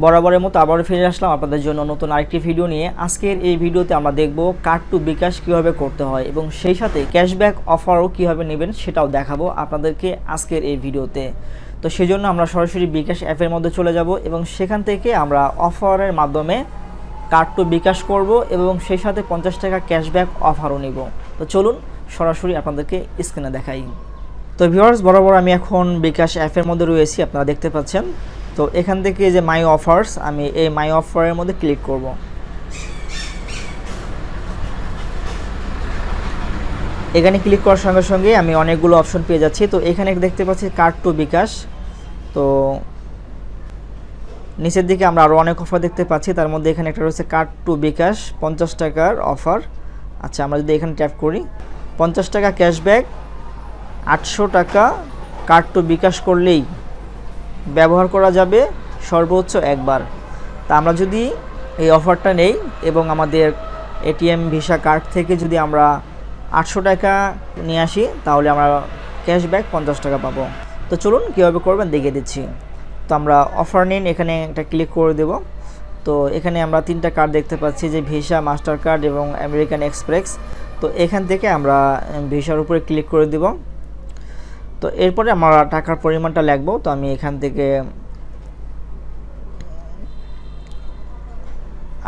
বরাবরের মতো আবারও ফিরে আসলাম আপনাদের জন্য নতুন আরেকটি ভিডিও নিয়ে। আজকের এই ভিডিওতে আমরা দেখব কার্ড টু বিকাশ কীভাবে করতে হয় এবং সেই সাথে ক্যাশব্যাক অফারও কীভাবে নেবেন সেটাও দেখাবো আপনাদেরকে আজকের এই ভিডিওতে। তো সেই জন্য আমরা সরাসরি বিকাশ অ্যাপের মধ্যে চলে যাব এবং সেখান থেকে আমরা অফারের মাধ্যমে কার্ড টু বিকাশ করব এবং সেই সাথে পঞ্চাশ টাকা ক্যাশব্যাক অফারও নিব। তো চলুন সরাসরি আপনাদেরকে স্ক্রিনে দেখাই। তো ভিউয়ার্স, বরাবর আমি এখন বিকাশ অ্যাপের মধ্যে রয়েছি, আপনারা দেখতে পাচ্ছেন। তো এখান থেকে যে মাই অফার্স আমি এই মাই অফারের মধ্যে ক্লিক করব। এখানে ক্লিক করার সঙ্গে সঙ্গে আমি অনেকগুলো অপশন পেয়ে যাচ্ছি। তো এখানে দেখতে পাচ্ছি কার্ড টু বিকাশ। তো নিচের দিকে আমরা আরও অনেক অফার দেখতে পাচ্ছি। তার মধ্যে এখানে একটা রয়েছে কার্ড টু বিকাশ, পঞ্চাশ টাকার অফার আচ্ছা আমরা যদি এখানে ট্যাপ করি, পঞ্চাশ টাকা ক্যাশব্যাক আটশো টাকা কার্ড টু বিকাশ করলেই ব্যবহার করা যাবে সর্বোচ্চ একবার। তা আমরা যদি এই অফারটা নেই এবং আমাদের এটিএম ভিসা কার্ড থেকে যদি আমরা আটশো টাকা নিয়ে আসি, তাহলে আমরা ক্যাশব্যাক পঞ্চাশ টাকা পাবো। তো চলুন কীভাবে করবেন দেখিয়ে দিচ্ছি। তো আমরা অফার নিন, এখানে একটা ক্লিক করে দেব। তো এখানে আমরা তিনটা কার্ড দেখতে পাচ্ছি, যে ভিসা মাস্টার কার্ড এবং আমেরিকান এক্সপ্রেস। তো এখান থেকে আমরা ভিসার উপরে ক্লিক করে দেব। তো এরপরে আমরা টাকার পরিমাণটা লিখব। তো আমি এখান থেকে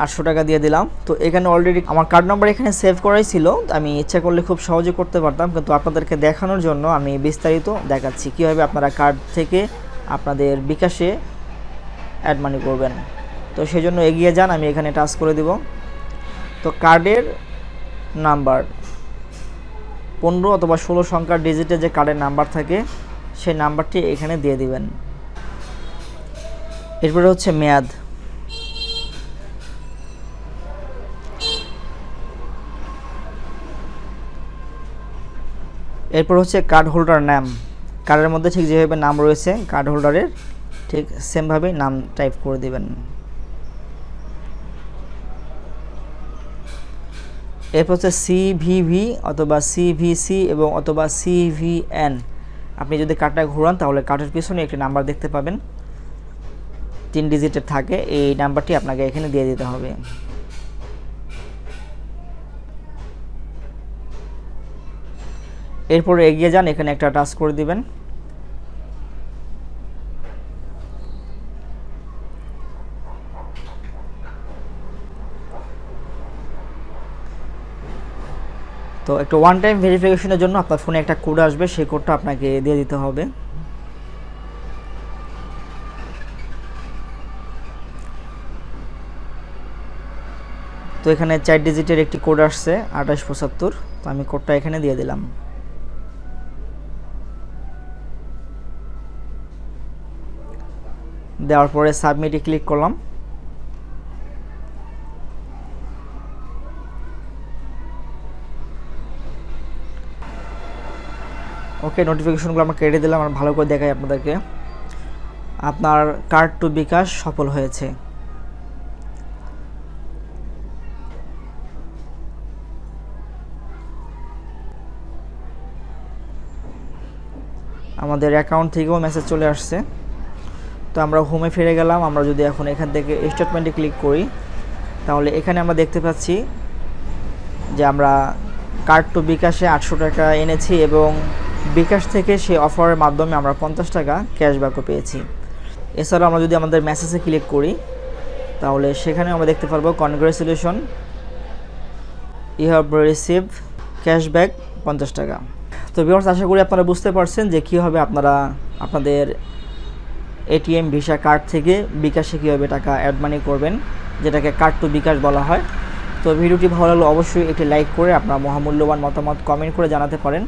আটশো টাকা দিয়ে দিলাম। তো এখানে অলরেডি আমার কার্ড নাম্বার এখানে সেভ করাই ছিল। আমি ইচ্ছা করলে খুব সহজে করতে পারতাম। কিন্তু আপনাদেরকে দেখানোর জন্য আমি বিস্তারিত দেখাচ্ছি। কীভাবে আপনারা কার্ড থেকে আপনাদের বিকাশে অ্যাড মানি করবেন। তো সেই জন্য এগিয়ে যান। আমি এখানে টাচ করে দিব। তো কার্ডের নাম্বার পনেরো অথবা ষোলো সংখ্যার ডিজিটের যে কার্ডের নাম্বার থাকে, সেই নাম্বারটি এখানে দিয়ে দিবেন। এরপরে হচ্ছে মেয়াদ। এরপর হচ্ছে কার্ড হোল্ডার নাম কার্ডের মধ্যে ঠিক যেভাবে নাম রয়েছে কার্ড হোল্ডারের ঠিক সেমভাবেই নাম টাইপ করে দিবেন। এরপর হচ্ছে সিভিভি অথবা সিভিসি এবং অথবা সিভিএন আপনি যদি কার্ডটা ঘোরান, তাহলে কার্ডের পিছনে একটি নাম্বার দেখতে পাবেন। তিন ডিজিটের থাকে, এই নাম্বারটি আপনাকে এখানে দিয়ে দিতে হবে। এরপরে এগিয়ে যান, এখানে একটা টাচ করে দিবেন। তো একটা ওয়ান টাইম ভেরিফিকেশনের জন্য আপনার ফোনে একটা কোড আসবে, সেই কোডটা আপনাকে দিয়ে দিতে হবে। তো এখানে চার ডিজিটের একটি কোড আসছে, আঠাশ পঁচাত্তর। তো আমি কোডটা এখানে দিয়ে দিলাম। দেওয়ার পরে সাবমিটে ক্লিক করলাম। ওকে নোটিফিকেশনগুলো আমরা কেটে দিলাম আর ভালো করে দেখাই আপনাদেরকে। আপনার কার্ড টু বিকাশ সফল হয়েছে। আমাদের অ্যাকাউন্ট থেকেও মেসেজ চলে আসছে। তো আমরা হোমে ফিরে গেলাম, আমরা যদি এখন এখান থেকে স্টেটমেন্টে ক্লিক করি, তাহলে এখানে আমরা দেখতে পাচ্ছি যে আমরা কার্ড টু বিকাশে আটশো টাকা এনেছি এবং বিকাশ থেকে সেই অফারের মাধ্যমে আমরা পঞ্চাশ টাকা ক্যাশব্যাকও পেয়েছি। এছাড়াও আমরা যদি আমাদের মেসেজে ক্লিক করি, তাহলে সেখানে আমরা দেখতে পারব congratulation you have receive cashback পঞ্চাশ টাকা। তো বিভার্স আশা করি আপনারা বুঝতে পারছেন যে কীভাবে আপনারা আপনাদের এটিএম, ভিসা কার্ড থেকে বিকাশে কীভাবে টাকা অ্যাড মানি করবেন, যেটাকে কার্ড টু বিকাশ বলা হয়। তো ভিডিওটি ভালো লাগলে অবশ্যই একটি লাইক করে আপনার মহামূল্যবান মতামত কমেন্ট করে জানাতে পারেন।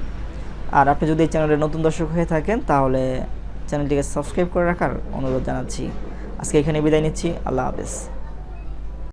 আর আপনি যদি এই চ্যানেলে নতুন দর্শক হয়ে থাকেন, তাহলে চ্যানেলটিকে সাবস্ক্রাইব করে রাখার অনুরোধ জানাচ্ছি। আজকে এখানে বিদায় নিচ্ছি। আল্লাহ হাফেজ।